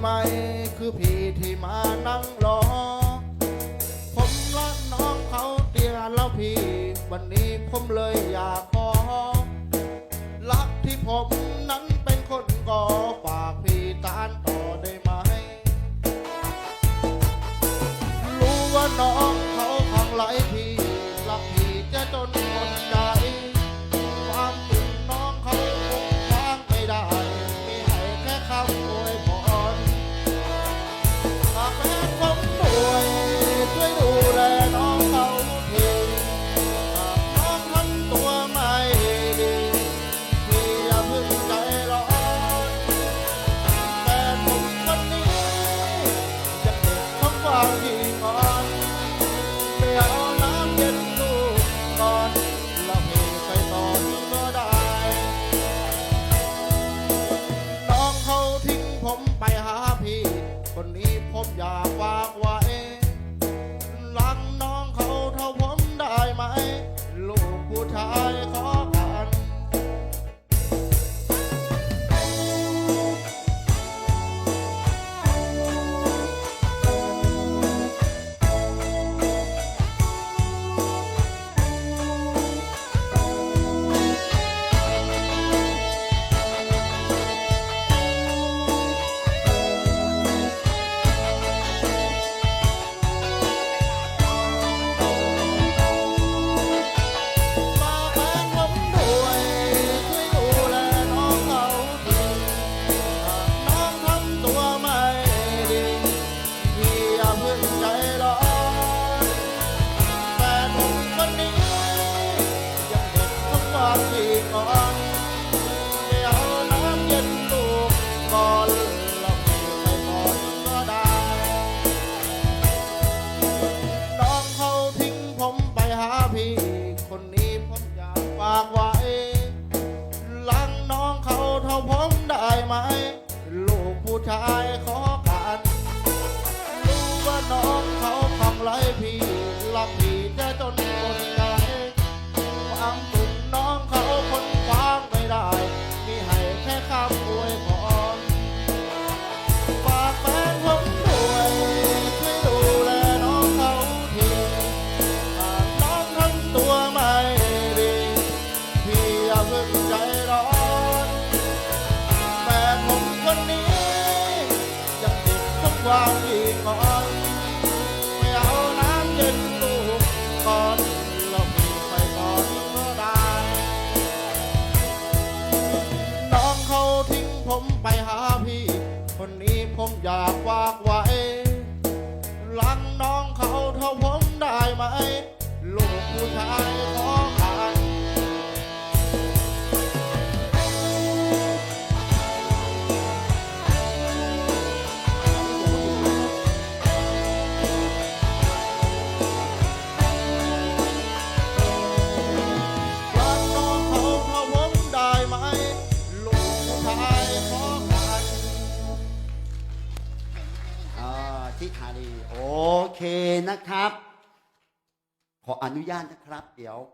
ไหม คือพี่ที่มานั่งรอ ผมรักน้องเขาเตียแล้วพี่ วันนี้ผมเลยอยากขอรักที่ผมนั้น อยากฝากไว้รักน้องเขาเท่าผมได้ไหม ลูกผู้า ผมได้ไหม ลูกผู้ชายขอการรู้ว่าน้อง วางอีกก่อนไม่เอาน้ำเย็นลูกก่อนเราปีไปก่อนก็ใดน้องเขาทิ้งผมไปหาพี่ คนนี้ผมอยากวากไว้รังน้องเขาเท่าผมได้ไหม ลูกผู้ชายขอ ธิธานีโอเคนะครับ ขออนุญาตนะครับ เดี๋ยว